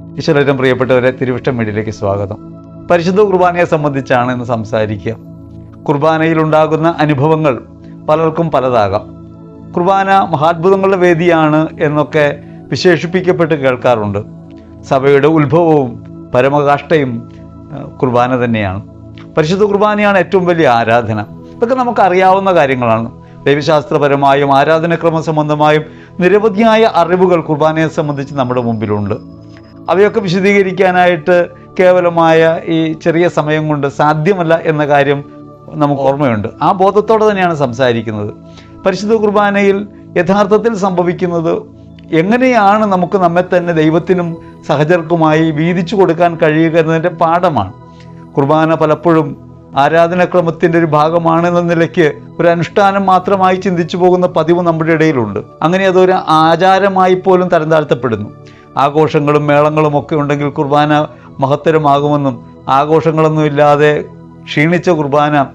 ഈശ്വരനും പ്രിയപ്പെട്ടവരെ തിരുവിഷ്ടം മീഡിയയിലേക്ക് സ്വാഗതം. പരിശുദ്ധ കുർബാനയെ സംബന്ധിച്ചാണ് ഇന്ന് സംസാരിക്കുക. കുർബാനയിൽ ഉണ്ടാകുന്ന അനുഭവങ്ങൾ പലർക്കും പലതാകാം. കുർബാന മഹാത്ഭുതങ്ങളുടെ വേദിയാണ് എന്നൊക്കെ വിശേഷിപ്പിക്കപ്പെട്ട് കേൾക്കാറുണ്ട്. സഭയുടെ ഉത്ഭവവും പരമകാഷ്ഠയും ഏഹ്, കുർബാന തന്നെയാണ്. പരിശുദ്ധ കുർബാനയാണ് ഏറ്റവും വലിയ ആരാധന. ഇതൊക്കെ നമുക്ക് അറിയാവുന്ന കാര്യങ്ങളാണ്. ദൈവശാസ്ത്രപരമായും ആരാധനക്രമ സംബന്ധമായും നിരവധിയായ അറിവുകൾ കുർബാനയെ സംബന്ധിച്ച് നമ്മുടെ മുമ്പിലുണ്ട്. അവയൊക്കെ വിശദീകരിക്കാനായിട്ട് കേവലമായ ഈ ചെറിയ സമയം കൊണ്ട് സാധ്യമല്ല എന്ന കാര്യം നമുക്ക് ഓർമ്മയുണ്ട്. ആ ബോധത്തോടെ തന്നെയാണ് സംസാരിക്കുന്നത്. പരിശുദ്ധ കുർബാനയിൽ യഥാർത്ഥത്തിൽ സംഭവിക്കുന്നത് എങ്ങനെയാണ് നമുക്ക് നമ്മെ തന്നെ ദൈവത്തിനും സഹചർക്കുമായി വീതിച്ചു കൊടുക്കാൻ കഴിയുക എന്നതിന്റെ പാഠമാണ്. കുർബാന പലപ്പോഴും ആരാധനാക്രമത്തിന്റെ ഒരു ഭാഗമാണെന്ന നിലയ്ക്ക് ഒരു അനുഷ്ഠാനം മാത്രമായി ചിന്തിച്ചു പോകുന്ന പതിവ് നമ്മുടെ ഇടയിലുണ്ട്. അങ്ങനെ അതൊരു ആചാരമായി പോലും തരം താഴ്ത്തപ്പെടുന്നു ആഘോഷങ്ങളും മേളങ്ങളും ഒക്കെ ഉണ്ടെങ്കിൽ കുർബാന മഹത്തരമാകുമെന്നും ആഘോഷങ്ങളൊന്നും ഇല്ലാതെ ക്ഷീണിച്ച കുർബാന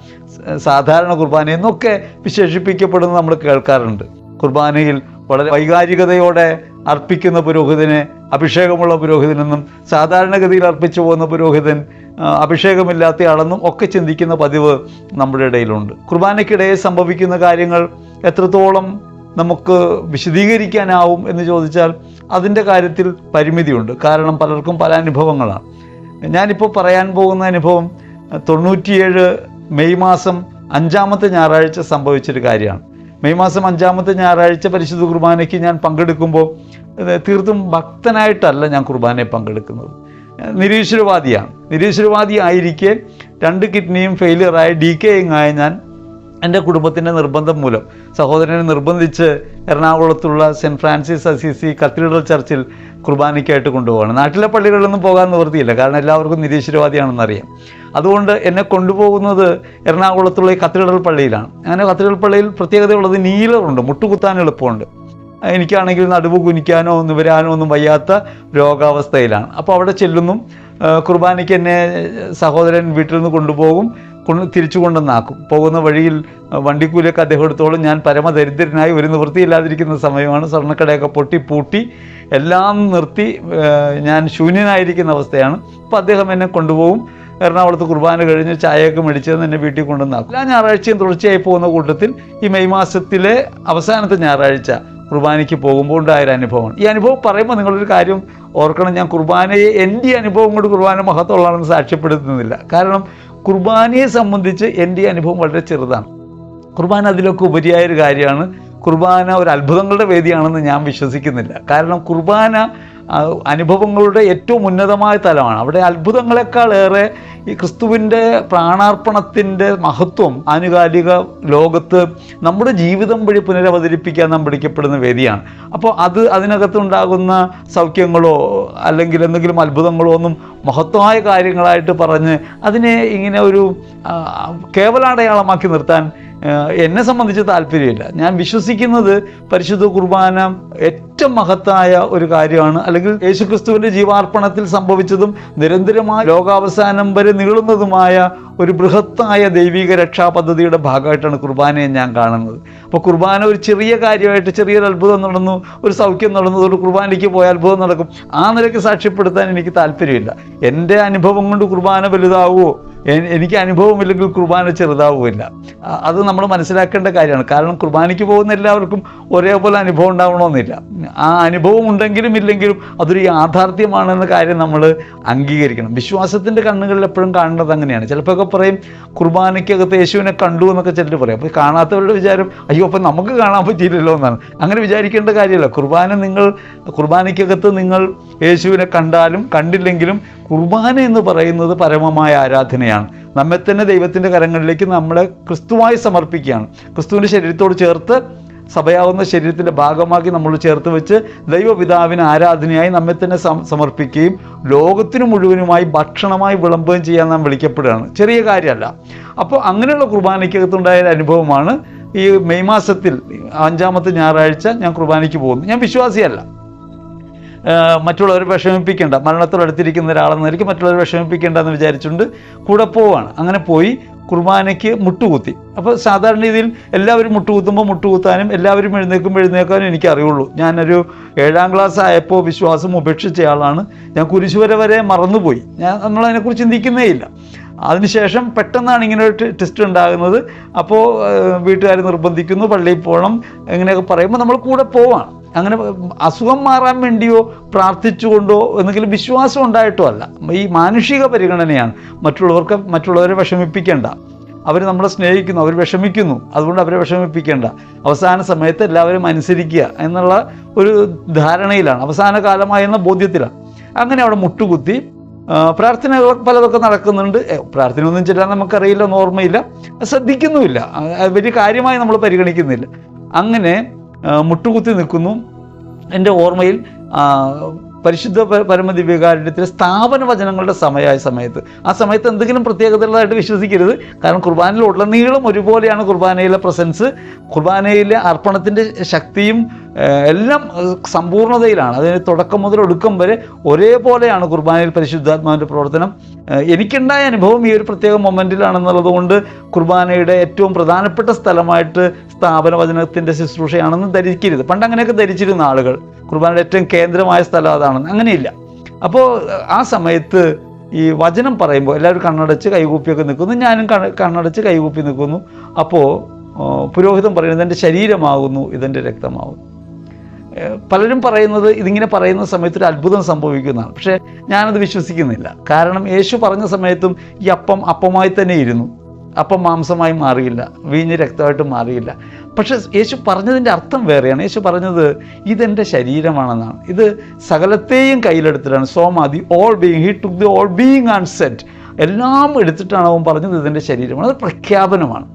സാധാരണ കുർബാന എന്നൊക്കെ വിശേഷിപ്പിക്കപ്പെടുന്നത് നമ്മൾ കേൾക്കാറുണ്ട്. കുർബാനയിൽ വളരെ വൈകാരികതയോടെ അർപ്പിക്കുന്ന പുരോഹിതനെ അഭിഷേകമുള്ള പുരോഹിതനെന്നും സാധാരണഗതിയിൽ അർപ്പിച്ചു പോകുന്ന പുരോഹിതൻ അഭിഷേകമില്ലാത്ത ആളെന്നും ഒക്കെ ചിന്തിക്കുന്ന പതിവ് നമ്മുടെ ഇടയിലുണ്ട്. കുർബാനയ്ക്കിടയിൽ സംഭവിക്കുന്ന കാര്യങ്ങൾ എത്രത്തോളം നമുക്ക് വിശദീകരിക്കാനാവും എന്ന് ചോദിച്ചാൽ അതിന്റെ കാര്യത്തിൽ പരിമിതിയുണ്ട്. കാരണം പലർക്കും പല അനുഭവങ്ങളാണ്. ഞാനിപ്പോൾ പറയാൻ പോകുന്ന അനുഭവം തൊണ്ണൂറ്റിയേഴ് മെയ് മാസം അഞ്ചാമത്തെ ഞായറാഴ്ച സംഭവിച്ചൊരു കാര്യമാണ്. മെയ് മാസം അഞ്ചാമത്തെ ഞായറാഴ്ച പരിശുദ്ധ കുർബാനയ്ക്ക് ഞാൻ പങ്കെടുക്കുമ്പോൾ തീർത്തും ഭക്തനായിട്ടല്ല ഞാൻ കുർബാനയെ പങ്കെടുക്കുന്നത്. നിരീശ്വരവാദിയാണ്. നിരീശ്വരവാദി ആയിരിക്കെ രണ്ട് കിഡ്നിയും ഫെയിലിയറായ ഡി കെയിങ് ആയ ഞാൻ എന്റെ കുടുംബത്തിന്റെ നിർബന്ധം മൂലം സഹോദരനെ നിർബന്ധിച്ച് എറണാകുളത്തുള്ള സെന്റ് ഫ്രാൻസിസ് അസീസി കത്തീഡ്രൽ ചർച്ചിൽ കുർബാനയ്ക്കായിട്ട് കൊണ്ടുപോകണം നാട്ടിലെ പള്ളികളിലൊന്നും പോകാൻ നിവൃത്തിയില്ല. കാരണം എല്ലാവർക്കും നിരീശ്വരവാദിയാണെന്നറിയാം. അതുകൊണ്ട് എന്നെ കൊണ്ടുപോകുന്നത് എറണാകുളത്തുള്ള ഈ കത്തീഡ്രൽ പള്ളിയിലാണ്. അങ്ങനെ കത്തീഡ്രൽ പള്ളിയിൽ പ്രത്യേകതയുള്ളത് നീലറുണ്ട്. മുട്ടുകുത്താൻ എളുപ്പമുണ്ട്. എനിക്കാണെങ്കിൽ നടുവ് കുനിക്കാനോ നിവരാനോ ഒന്നും വയ്യാത്ത രോഗാവസ്ഥയിലാണ്. അപ്പോൾ അവിടെ ചെല്ലുന്നു. കുർബാനയ്ക്ക് എന്നെ സഹോദരൻ വീട്ടിൽ നിന്ന് കൊണ്ടുപോകും. കൊണ്ട് തിരിച്ചു കൊണ്ടുവന്നാക്കും. പോകുന്ന വഴിയിൽ വണ്ടിക്കൂലൊക്കെ അദ്ദേഹം എടുത്തോളും. ഞാൻ പരമദരിദ്രനായി ഒരു നിവൃത്തിയില്ലാതിരിക്കുന്ന സമയമാണ് സ്വർണക്കടയൊക്കെ പൊട്ടി പൂട്ടി എല്ലാം നിർത്തി ഞാൻ ശൂന്യനായിരിക്കുന്ന അവസ്ഥയാണ്. അപ്പോൾ അദ്ദേഹം എന്നെ കൊണ്ടുപോകും. എറണാകുളത്ത് കുർബാന കഴിഞ്ഞ് ചായയൊക്കെ മേടിച്ചത് എന്നെ വീട്ടിൽ കൊണ്ടുവന്നാക്കും. എല്ലാ ഞായറാഴ്ചയും തുടർച്ചയായി പോകുന്ന കൂട്ടത്തിൽ ഈ മെയ് മാസത്തിലെ അവസാനത്തെ ഞായറാഴ്ച കുർബാനയ്ക്ക് പോകുമ്പോൾ ഉണ്ടായ ഒരു അനുഭവമാണ്. ഈ അനുഭവം പറയുമ്പോൾ നിങ്ങളൊരു കാര്യം ഓർക്കണം. ഞാൻ കുർബാനയെ എന്റെ അനുഭവം കൊണ്ട് കുർബാന മഹത്വമുള്ളതാണെന്ന് സാക്ഷ്യപ്പെടുത്തുന്നില്ല. കാരണം കുർബാനയെ സംബന്ധിച്ച് എന്റെ അനുഭവം വളരെ ചെറുതാണ്. കുർബാന അതിലൊക്കെ ഉപരിയായ ഒരു കാര്യമാണ്. കുർബാന ഒരു അത്ഭുതങ്ങളുടെ വേദിയാണെന്ന് ഞാൻ വിശ്വസിക്കുന്നില്ല. കാരണം കുർബാന അനുഭവങ്ങളുടെ ഏറ്റവും ഉന്നതമായ തലമാണ്. അവിടെ അത്ഭുതങ്ങളെക്കാളേറെ ഈ ക്രിസ്തുവിന്റെ പ്രാണാർപ്പണത്തിന്റെ മഹത്വം ആനുകാലിക ലോകത്ത് നമ്മുടെ ജീവിതം വഴി പുനരവതരിപ്പിക്കാൻ നാം പിടിക്കപ്പെടുന്ന വേദിയാണ്. അപ്പോൾ അത് അതിനകത്തുണ്ടാകുന്ന സൗഖ്യങ്ങളോ അല്ലെങ്കിൽ എന്തെങ്കിലും അത്ഭുതങ്ങളോ ഒന്നും മഹത്വമായ കാര്യങ്ങളായിട്ട് പറഞ്ഞ് അതിനെ ഇങ്ങനെ ഒരു കേവലാടയാളമാക്കി നിർത്താൻ എന്നെ സംബന്ധിച്ച് താല്പര്യമില്ല. ഞാൻ വിശ്വസിക്കുന്നത് പരിശുദ്ധ കുർബാന ഏറ്റവും മഹത്തായ ഒരു കാര്യമാണ്. അല്ലെങ്കിൽ യേശുക്രിസ്തുവിന്റെ ജീവാർപ്പണത്തിൽ സംഭവിച്ചതും നിരന്തരമായ ലോകാവസാനം വരെ നീളുന്നതുമായ ഒരു ബൃഹത്തായ ദൈവിക രക്ഷാ പദ്ധതിയുടെ ഭാഗമായിട്ടാണ് കുർബാനയെ ഞാൻ കാണുന്നത്. അപ്പോൾ കുർബാന ഒരു ചെറിയ കാര്യമായിട്ട് ചെറിയൊരു അത്ഭുതം നടന്നു ഒരു സൗഖ്യം നടന്നു ഒരു കുർബാനയ്ക്ക് പോയ അത്ഭുതം നടക്കും. ആ നിലയ്ക്ക് സാക്ഷ്യപ്പെടുത്താൻ എനിക്ക് താല്പര്യമില്ല. എന്റെ അനുഭവം കൊണ്ട് കുർബാന വലുതാവുമോ എനിക്ക് അനുഭവമില്ലെങ്കിൽ കുർബാന ചെറുതാവുമില്ല അത് നമ്മൾ മനസ്സിലാക്കേണ്ട കാര്യമാണ്. കാരണം കുർബാനയ്ക്ക് പോകുന്ന എല്ലാവർക്കും ഒരേപോലെ അനുഭവം ഉണ്ടാവണമെന്നില്ല. ആ അനുഭവം ഉണ്ടെങ്കിലും ഇല്ലെങ്കിലും അതൊരു യാഥാർത്ഥ്യമാണെന്ന കാര്യം നമ്മൾ അംഗീകരിക്കണം. വിശ്വാസത്തിന്റെ കണ്ണുകളിൽ എപ്പോഴും കാണേണ്ടത് അങ്ങനെയാണ്. ചിലപ്പോൾ പറയും കുർബാനയ്ക്കകത്ത് യേശുവിനെ കണ്ടു എന്നൊക്കെ ചിലർ പറയും. അപ്പോൾ കാണാത്തവരുടെ വിചാരം അയ്യോ അപ്പം നമുക്ക് കാണാൻ പറ്റിയില്ലല്ലോ എന്നാണ്. അങ്ങനെ വിചാരിക്കേണ്ട കാര്യമല്ല. കുർബാന നിങ്ങൾ കുർബാനയ്ക്കകത്ത് നിങ്ങൾ യേശുവിനെ കണ്ടാലും കണ്ടില്ലെങ്കിലും കുർബാന എന്ന് പറയുന്നത് പരമമായ ആരാധനയാണ്. നമ്മെ തന്നെ ദൈവത്തിന്റെ കരങ്ങളിലേക്ക് നമ്മളെ ക്രിസ്തുവായി സമർപ്പിക്കുകയാണ്. ക്രിസ്തുവിന്റെ ശരീരത്തോട് ചേർത്ത് സഭയാവുന്ന ശരീരത്തിന്റെ ഭാഗമാക്കി നമ്മൾ ചേർത്ത് വെച്ച് ദൈവപിതാവിന് ആരാധനയായി നമ്മെ തന്നെ സമർപ്പിക്കുകയും ലോകത്തിന് മുഴുവനുമായി ഭക്ഷണമായി വിളമ്പുകയും ചെയ്യാൻ നാം വിളിക്കപ്പെടുകയാണ്. ചെറിയ കാര്യമല്ല. അപ്പോൾ അങ്ങനെയുള്ള കുർബാനയ്ക്കകത്തുണ്ടായ അനുഭവമാണ് ഈ മെയ് മാസത്തിൽ അഞ്ചാമത്തെ ഞായറാഴ്ച ഞാൻ കുർബാനയ്ക്ക് പോകുന്നു. ഞാൻ വിശ്വാസിയല്ല. മറ്റുള്ളവരെ വിഷമിപ്പിക്കേണ്ട. മരണത്തോടടുത്തിരിക്കുന്ന ഒരാളെന്നായിരിക്കും മറ്റുള്ളവർ വിഷമിപ്പിക്കേണ്ട എന്ന് വിചാരിച്ചുകൊണ്ട് കൂടെ പോവാണ്. അങ്ങനെ പോയി കുർബാനയ്ക്ക് മുട്ടുകുത്തി. അപ്പോൾ സാധാരണ രീതിയിൽ എല്ലാവരും മുട്ടുകുത്തുമ്പോൾ മുട്ടുകുത്താനും എല്ലാവരും എഴുന്നേൽക്കുമ്പോൾ എഴുന്നേൽക്കാനും എനിക്കറിയുള്ളൂ. ഞാനൊരു ഏഴാം ക്ലാസ് ആയപ്പോൾ വിശ്വാസം ഉപേക്ഷിച്ച ആളാണ്. ഞാൻ കുരിശുവര വരെ മറന്നുപോയി. ഞാൻ നമ്മളതിനെക്കുറിച്ച് ചിന്തിക്കുന്നേ ഇല്ല അതിനുശേഷം പെട്ടെന്നാണ് ഇങ്ങനെ ഒരു ടെസ്റ്റ് ഉണ്ടാകുന്നത്. അപ്പോൾ വീട്ടുകാർ നിർബന്ധിക്കുന്നു. പള്ളിയിൽ പോകണം. ഇങ്ങനെയൊക്കെ പറയുമ്പോൾ നമ്മൾ കൂടെ പോവാണ്. അങ്ങനെ അസുഖം മാറാൻ വേണ്ടിയോ പ്രാർത്ഥിച്ചുകൊണ്ടോ എന്തെങ്കിലും വിശ്വാസം ഉണ്ടായിട്ടോ അല്ല. ഈ മാനുഷിക പരിഗണനയാണ് മറ്റുള്ളവർക്ക് മറ്റുള്ളവരെ വിഷമിപ്പിക്കേണ്ട. അവർ നമ്മളെ സ്നേഹിക്കുന്നു അവർ വിഷമിക്കുന്നു. അതുകൊണ്ട് അവരെ വിഷമിപ്പിക്കേണ്ട. അവസാന സമയത്ത് എല്ലാവരും അനുസരിക്കുക എന്നുള്ള ഒരു ധാരണയിലാണ്. അവസാന കാലമായ എന്ന ബോധ്യത്തിലാണ്. അങ്ങനെ അവിടെ മുട്ടുകുത്തി പ്രാർത്ഥനകൾ പലതൊക്കെ നടക്കുന്നുണ്ട്. പ്രാർത്ഥന പ്രാർത്ഥനയൊന്നും ചെല്ലാൻ നമുക്കറിയില്ല ഓർമ്മയില്ല. ശ്രദ്ധിക്കുന്നുമില്ല. വലിയ കാര്യമായി നമ്മൾ പരിഗണിക്കുന്നില്ല. അങ്ങനെ മുട്ടുകുത്തി നിൽക്കുന്നു. എന്റെ ഓർമ്മയിൽ പരിശുദ്ധ പരമതി വികാരത്തിലെ സ്ഥാപന വചനങ്ങളുടെ സമയമായ സമയത്ത്. ആ സമയത്ത് എന്തെങ്കിലും പ്രത്യേകതകളായിട്ട് വിശ്വസിക്കരുത്. കാരണം കുർബാനയിൽ ഉടനീളം ഒരുപോലെയാണ് കുർബാനയിലെ പ്രസൻസ് കുർബാനയിലെ അർപ്പണത്തിന്റെ ശക്തിയും എല്ലാം സമ്പൂർണതയിലാണ്. അതിന് തുടക്കം മുതൽ ഒടുക്കം വരെ ഒരേപോലെയാണ് കുർബാനയിൽ പരിശുദ്ധാത്മാവിന്റെ പ്രവർത്തനം. എനിക്കുണ്ടായ അനുഭവം ഈ ഒരു പ്രത്യേക മൊമെന്റിലാണെന്നുള്ളത് കൊണ്ട് കുർബാനയുടെ ഏറ്റവും പ്രധാനപ്പെട്ട സ്ഥലമായിട്ട് സ്ഥാപന വചനത്തിന്റെ ശുശ്രൂഷയാണെന്ന് ധരിക്കരുത്. പണ്ട് അങ്ങനെയൊക്കെ ധരിച്ചിരുന്ന ആളുകൾ. കുർബാനയുടെ ഏറ്റവും കേന്ദ്രമായ സ്ഥലം അതാണെന്ന്. അങ്ങനെയില്ല. അപ്പോൾ ആ സമയത്ത് ഈ വചനം പറയുമ്പോൾ എല്ലാവരും കണ്ണടച്ച് കൈകൂപ്പിയൊക്കെ നിൽക്കുന്നു. ഞാനും കണ്ണ- കണ്ണടച്ച് കൈകൂപ്പി നിൽക്കുന്നു. അപ്പോൾ പുരോഹിതം പറയുന്നത് എന്റെ ശരീരമാകുന്നു ഇതെന്റെ രക്തമാകുന്നു. പലരും പറയുന്നത് ഇതിങ്ങനെ പറയുന്ന സമയത്ത് ഒരു അത്ഭുതം സംഭവിക്കുന്നതാണ്. പക്ഷേ ഞാനത് വിശ്വസിക്കുന്നില്ല. കാരണം യേശു പറഞ്ഞ സമയത്തും ഈ അപ്പം അപ്പമായി തന്നെ ഇരുന്നു. അപ്പം മാംസമായി മാറിയില്ല. വീഞ്ഞ് രക്തമായിട്ട് മാറിയില്ല. പക്ഷെ യേശു പറഞ്ഞതിന്റെ അർത്ഥം വേറെയാണ്. യേശു പറഞ്ഞത് ഇതെന്റെ ശരീരമാണെന്നാണ്. ഇത് സകലത്തെയും കയ്യിലെടുത്തിട്ടാണ്. സോമാതി all being he took the all being and set എല്ലാം എടുത്തിട്ടാണ് അവൻ പറഞ്ഞത് ഇതെന്റെ ശരീരമാണ്. അത് പ്രഖ്യാപനമാണ്.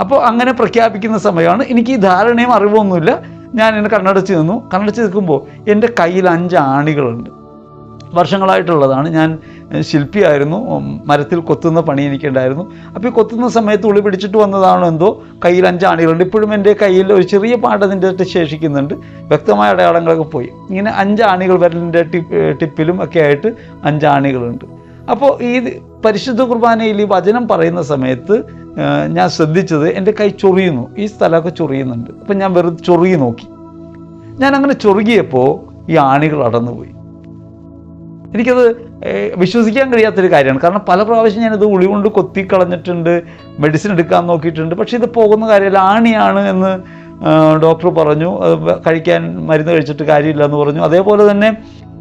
അപ്പോൾ അങ്ങനെ പ്രഖ്യാപിക്കുന്ന സമയമാണ്. എനിക്ക് ഈ ധാരണയും അറിവൊന്നുമില്ല. ഞാൻ എന്നെ കണ്ണടച്ച് നിന്നു. കണ്ണടച്ച് നിൽക്കുമ്പോൾ എന്റെ കയ്യിൽ അഞ്ച് ആണികളുണ്ട്. വർഷങ്ങളായിട്ടുള്ളതാണ്. ഞാൻ ശില്പിയായിരുന്നു. മരത്തിൽ കൊത്തുന്ന പണി എനിക്കുണ്ടായിരുന്നു. അപ്പോൾ ഈ കൊത്തുന്ന സമയത്ത് ഉള്ളി പിടിച്ചിട്ട് വന്നതാണോ എന്തോ? കയ്യിൽ അഞ്ച് ആണികളുണ്ട് ഇപ്പോഴും എന്റെ കയ്യിൽ ഒരു ചെറിയ പാട് അതിന്റെ ശേഷിക്കുന്നുണ്ട്. വ്യക്തമായ അടയാളങ്ങളൊക്കെ പോയി. ഇങ്ങനെ അഞ്ച് ആണികൾ വിരലിന്റെ ടിപ്പ് ടിപ്പിലും ഒക്കെ ആയിട്ട് അഞ്ച് ആണികളുണ്ട് അപ്പോൾ ഈ പരിശുദ്ധ കുർബാനയിൽ ഈ വചനം പറയുന്ന സമയത്ത് ഞാൻ ശ്രദ്ധിച്ചത് എന്റെ കൈ ചൊറിയുന്നു. ഈ സ്ഥലമൊക്കെ ചൊറിയുന്നുണ്ട്. അപ്പം ഞാൻ വെറുതെ ചൊറുകി നോക്കി. ഞാൻ അങ്ങനെ ചൊറുകിയപ്പോൾ ഈ ആണികൾ അടന്നുപോയി. എനിക്കത് വിശ്വസിക്കാൻ കഴിയാത്തൊരു കാര്യമാണ്. കാരണം പല പ്രാവശ്യം ഞാനിത് ഉളി കൊണ്ട് കൊത്തിക്കളഞ്ഞിട്ടുണ്ട് മെഡിസിൻ എടുക്കാൻ നോക്കിയിട്ടുണ്ട്. പക്ഷേ ഇത് പോകുന്ന കാര്യമല്ല. ആണിയാണ് എന്ന് ഡോക്ടർ പറഞ്ഞു. കഴിക്കാൻ മരുന്ന് കഴിച്ചിട്ട് കാര്യമില്ല എന്ന് പറഞ്ഞു. അതേപോലെ തന്നെ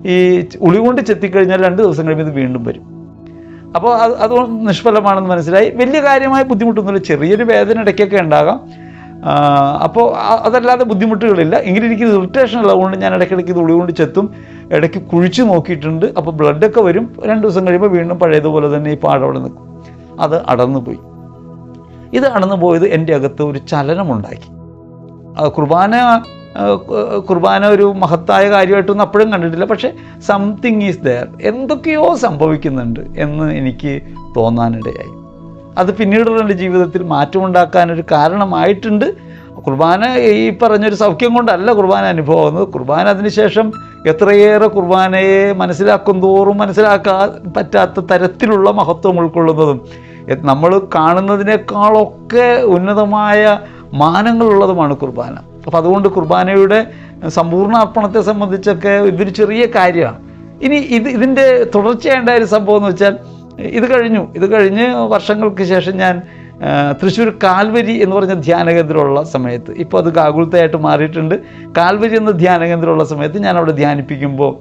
ഈ ഉളി കൊണ്ട് ചെത്തിക്കഴിഞ്ഞാൽ രണ്ട് ദിവസം കഴിയുമ്പോൾ ഇത് വീണ്ടും വരും. അപ്പോൾ അത് അത് നിഷ്ഫലമാണെന്ന് മനസ്സിലായി. വലിയ കാര്യമായ ബുദ്ധിമുട്ടൊന്നുമില്ല. ചെറിയൊരു വേദന ഇടയ്ക്കൊക്കെ ഉണ്ടാകാം. അപ്പോൾ അതല്ലാതെ ബുദ്ധിമുട്ടുകളില്ല. എങ്കിലും എനിക്ക് ഇറിറ്റേഷൻ ഉള്ളതുകൊണ്ട് ഞാൻ ഇടയ്ക്കിടയ്ക്ക് ഇത് ഉളി കൊണ്ട് ചെത്തും. ഇടയ്ക്ക് കുഴിച്ച് നോക്കിയിട്ടുണ്ട്. അപ്പോൾ ബ്ലഡൊക്കെ വരും. രണ്ട് ദിവസം കഴിയുമ്പോൾ വീണ്ടും പഴയതുപോലെ തന്നെ ഈ പാടവിടെ നിൽക്കും. അത് അടന്നു പോയി ഇത് അടന്നു പോയത് എന്റെ അകത്ത് ഒരു ചലനമുണ്ടാക്കി. കുർബാന കുർബാന ഒരു മഹത്തായ കാര്യമായിട്ടൊന്നും അപ്പോഴും കണ്ടിട്ടില്ല. പക്ഷേ സംതിങ് ഈസ് ദയർ എന്തൊക്കെയോ സംഭവിക്കുന്നുണ്ട് എന്ന് എനിക്ക് തോന്നാനിടയായി. അത് പിന്നീടുള്ള എന്റെ ജീവിതത്തിൽ മാറ്റമുണ്ടാക്കാനൊരു കാരണമായിട്ടുണ്ട്. കുർബാന ഈ പറഞ്ഞൊരു സൗഖ്യം കൊണ്ടല്ല കുർബാന അനുഭവം കുർബാന അതിനുശേഷം എത്രയേറെ കുർബാനയെ മനസ്സിലാക്കും തോറും മനസ്സിലാക്കാൻ പറ്റാത്ത തരത്തിലുള്ള മഹത്വം ഉൾക്കൊള്ളുന്നതും. നമ്മൾ കാണുന്നതിനേക്കാളൊക്കെ ഉന്നതമായ മാനങ്ങളുള്ളതുമാണ് കുർബാന. അപ്പോൾ അതുകൊണ്ട് കുർബാനയുടെ സമ്പൂർണ അർപ്പണത്തെ സംബന്ധിച്ചൊക്കെ ഇതൊരു ചെറിയ കാര്യമാണ്. ഇനി ഇത് ഇതിന്റെ തുടർച്ചയായ ഒരു സംഭവം എന്ന് വെച്ചാൽ ഇത് കഴിഞ്ഞു. ഇത് കഴിഞ്ഞ് വർഷങ്ങൾക്ക് ശേഷം ഞാൻ തൃശ്ശൂർ കാൽവരി എന്ന് പറഞ്ഞ ധ്യാന കേന്ദ്രമുള്ള സമയത്ത്. ഇപ്പോൾ അത് ഗാകുൽത്തയായിട്ട് മാറിയിട്ടുണ്ട്. കാൽവരി എന്ന ധ്യാന കേന്ദ്രമുള്ള സമയത്ത് ഞാൻ അവിടെ ധ്യാനിപ്പിക്കുമ്പോൾ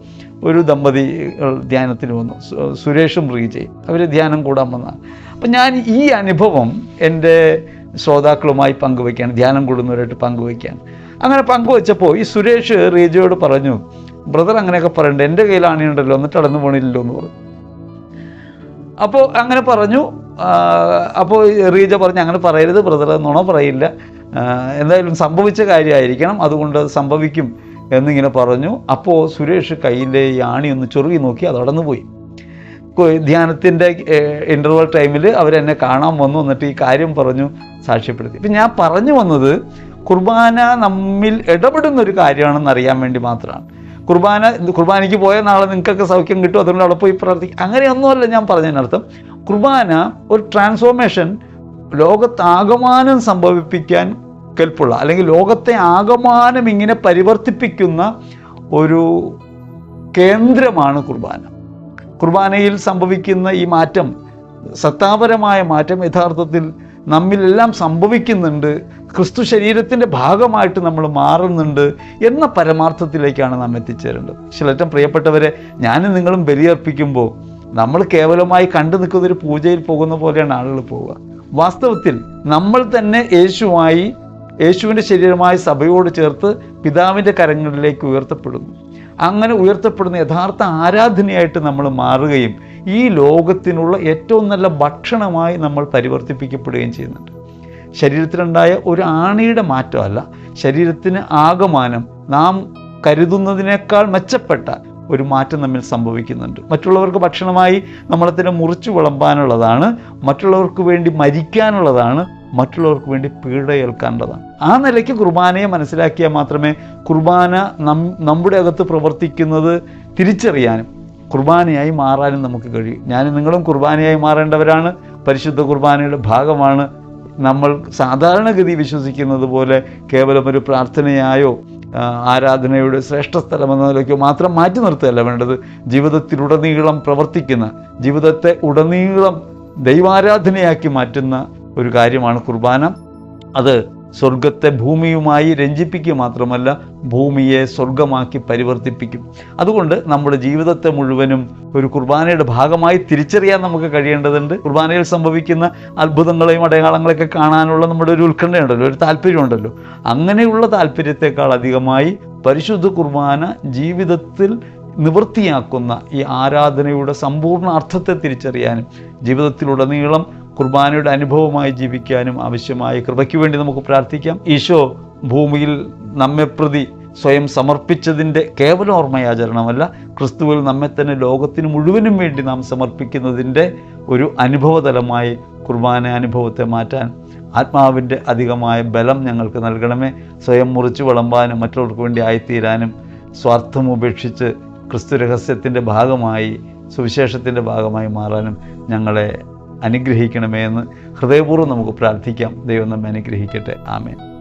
ഒരു ദമ്പതി ധ്യാനത്തിന് വന്നു. സുരേഷും റീജയും. അവർ ധ്യാനം കൂടാൻ വന്നതാണ് അപ്പം ഞാൻ ഈ അനുഭവം എന്റെ ശ്രോതാക്കളുമായി പങ്കുവയ്ക്കുകയാണ് ധ്യാനം കൂടുന്നവരായിട്ട് പങ്കുവയ്ക്കുകയാണ് അങ്ങനെ പങ്കുവച്ചപ്പോൾ ഈ സുരേഷ് റീജയോട് പറഞ്ഞു ബ്രദർ അങ്ങനെയൊക്കെ പറയണ്ട. എന്റെ കയ്യിലാണിയുണ്ടല്ലോ എന്നിട്ട് അടന്നു പോണില്ലല്ലോ എന്ന് പറഞ്ഞു. അപ്പോൾ അങ്ങനെ പറഞ്ഞു. അപ്പോൾ റീജ പറഞ്ഞു അങ്ങനെ പറയരുത് ബ്രദർ നുണ പറയില്ല. എന്തായാലും സംഭവിച്ച കാര്യമായിരിക്കണം. അതുകൊണ്ട് അത് സംഭവിക്കും എന്നിങ്ങനെ പറഞ്ഞു. അപ്പോൾ സുരേഷ് കയ്യിലെ ഈ ആണി ഒന്ന് ചൊറുകി നോക്കി അത് അടന്നു പോയി. ധ്യാനത്തിന്റെ ഇന്റർവൽ ടൈമിൽ അവരെന്നെ കാണാൻ വന്നു. എന്നിട്ട് ഈ കാര്യം പറഞ്ഞു സാക്ഷ്യപ്പെടുത്തി. ഇപ്പം ഞാൻ പറഞ്ഞു വന്നത് കുർബാന നമ്മിൽ ഇടപെടുന്ന ഒരു കാര്യമാണെന്ന് അറിയാൻ വേണ്ടി മാത്രമാണ്. കുർബാന കുർബാനയ്ക്ക് പോയ നാളെ നിങ്ങൾക്കൊക്കെ സൗഖ്യം കിട്ടും അതുകൊണ്ട് അവിടെ പോയി പ്രാർത്ഥിക്കും. അങ്ങനെയൊന്നുമല്ല ഞാൻ പറഞ്ഞതിനർത്ഥം. കുർബാന ഒരു ട്രാൻസ്ഫോർമേഷൻ ലോകത്താകമാനം സംഭവിപ്പിക്കാൻ കെൽപ്പുള്ള അല്ലെങ്കിൽ ലോകത്തെ ആകമാനം ഇങ്ങനെ പരിവർത്തിപ്പിക്കുന്ന ഒരു കേന്ദ്രമാണ് കുർബാന. കുർബാനയിൽ സംഭവിക്കുന്ന ഈ മാറ്റം സത്താപരമായ മാറ്റം യഥാർത്ഥത്തിൽ നമ്മിലെല്ലാം സംഭവിക്കുന്നുണ്ട് ക്രിസ്തു ശരീരത്തിന്റെ ഭാഗമായിട്ട് നമ്മൾ മാറുന്നുണ്ട് എന്ന പരമാർത്ഥത്തിലേക്കാണ് നാം എത്തിച്ചേരേണ്ടത്. ചിലറ്റം പ്രിയപ്പെട്ടവരെ ഞാനും നിങ്ങളും ബലിയർപ്പിക്കുമ്പോൾ നമ്മൾ കേവലമായി കണ്ടു നിൽക്കുന്ന ഒരു പൂജയിൽ പോകുന്ന പോലെയാണ് ആളുകൾ പോവുക. വാസ്തവത്തിൽ നമ്മൾ തന്നെ യേശുവായി യേശുവിന്റെ ശരീരമായി സഭയോട് ചേർത്ത് പിതാവിന്റെ കരങ്ങളിലേക്ക് ഉയർത്തപ്പെടുന്നു. അങ്ങനെ ഉയർത്തപ്പെടുന്ന യഥാർത്ഥ ആരാധനയായിട്ട് നമ്മൾ മാറുകയും ഈ ലോകത്തിനുള്ള ഏറ്റവും നല്ല ഭക്ഷണമായി നമ്മൾ പരിവർത്തിപ്പിക്കപ്പെടുകയും ചെയ്യുന്നുണ്ട്. ശരീരത്തിലുണ്ടായ ഒരു ആണിയുടെ മാറ്റമല്ല ശരീരത്തിന് ആകമാനം നാം കരുതുന്നതിനേക്കാൾ മെച്ചപ്പെട്ട ഒരു മാറ്റം നമ്മിൽ സംഭവിക്കുന്നുണ്ട്. മറ്റുള്ളവർക്ക് ഭക്ഷണമായി നമ്മളെ തന്നെ മുറിച്ചു വിളമ്പാനുള്ളതാണ് മറ്റുള്ളവർക്ക് വേണ്ടി മരിക്കാനുള്ളതാണ് മറ്റുള്ളവർക്ക് വേണ്ടി പീഡയേൽക്കാനുള്ളതാണ്. ആ നിലയ്ക്ക് കുർബാനയെ മനസ്സിലാക്കിയാൽ മാത്രമേ കുർബാന നം നമ്മുടെ അകത്ത് പ്രവർത്തിക്കുന്നത് തിരിച്ചറിയാനും കുർബാനയായി മാറാനും നമുക്ക് കഴിയും. ഞാൻ നിങ്ങളും കുർബാനയായി മാറേണ്ടവരാണ് പരിശുദ്ധ കുർബാനയുടെ ഭാഗമാണ് നമ്മൾ സാധാരണഗതി വിശ്വസിക്കുന്നത് പോലെ കേവലം ഒരു പ്രാർത്ഥനയായോ ആരാധനയുടെ ശ്രേഷ്ഠ സ്ഥലം എന്ന നിലയ്ക്കോ മാത്രം മാറ്റി നിർത്തുകയല്ല വേണ്ടത്. ജീവിതത്തിലുടനീളം പ്രവർത്തിക്കുന്ന ജീവിതത്തെ ഉടനീളം ദൈവാരാധനയാക്കി മാറ്റുന്ന ഒരു കാര്യമാണ് കുർബാന. അത് സ്വർഗത്തെ ഭൂമിയുമായി രഞ്ജിപ്പിക്കുക മാത്രമല്ല ഭൂമിയെ സ്വർഗമാക്കി പരിവർത്തിപ്പിക്കും. അതുകൊണ്ട് നമ്മുടെ ജീവിതത്തെ മുഴുവനും ഒരു കുർബാനയുടെ ഭാഗമായി തിരിച്ചറിയാൻ നമുക്ക് കഴിയേണ്ടതുണ്ട്. കുർബാനയിൽ സംഭവിക്കുന്ന അത്ഭുതങ്ങളെയും അടയാളങ്ങളെയൊക്കെ കാണാനുള്ള നമ്മുടെ ഒരു ഉത്കണ്ഠയുണ്ടല്ലോ ഒരു താല്പര്യമുണ്ടല്ലോ. അങ്ങനെയുള്ള താല്പര്യത്തെക്കാൾ അധികമായി പരിശുദ്ധ കുർബാന ജീവിതത്തിൽ നിവൃത്തിയാക്കുന്ന ഈ ആരാധനയുടെ സമ്പൂർണ അർത്ഥത്തെ തിരിച്ചറിയാനും ജീവിതത്തിലുടനീളം കുർബാനയുടെ അനുഭവമായി ജീവിക്കാനും ആവശ്യമായ കൃപയ്ക്ക് വേണ്ടി നമുക്ക് പ്രാർത്ഥിക്കാം. ഈശോ ഭൂമിയിൽ നമ്മെ പ്രതി സ്വയം സമർപ്പിച്ചതിന്റെ കേവല ഓർമ്മയാചരണമല്ല ക്രിസ്തുവിൽ നമ്മെ തന്നെ ലോകത്തിന് മുഴുവനും വേണ്ടി നാം സമർപ്പിക്കുന്നതിന്റെ ഒരു അനുഭവതലമായി കുർബാന അനുഭവത്തെ മാറ്റാൻ ആത്മാവിന്റെ അധികമായ ബലം ഞങ്ങൾക്ക് നൽകണമേ. സ്വയം മുറിച്ചു വിളമ്പാനും മറ്റുള്ളവർക്ക് വേണ്ടി ആയിത്തീരാനും സ്വാർത്ഥം ഉപേക്ഷിച്ച് ക്രിസ്തു രഹസ്യത്തിന്റെ ഭാഗമായി സുവിശേഷത്തിന്റെ ഭാഗമായി മാറാനും ഞങ്ങളെ അനുഗ്രഹിക്കണമേ എന്ന് ഹൃദയപൂർവം നമുക്ക് പ്രാർത്ഥിക്കാം. ദൈവം നമ്മെ അനുഗ്രഹിക്കട്ടെ. ആമേൻ.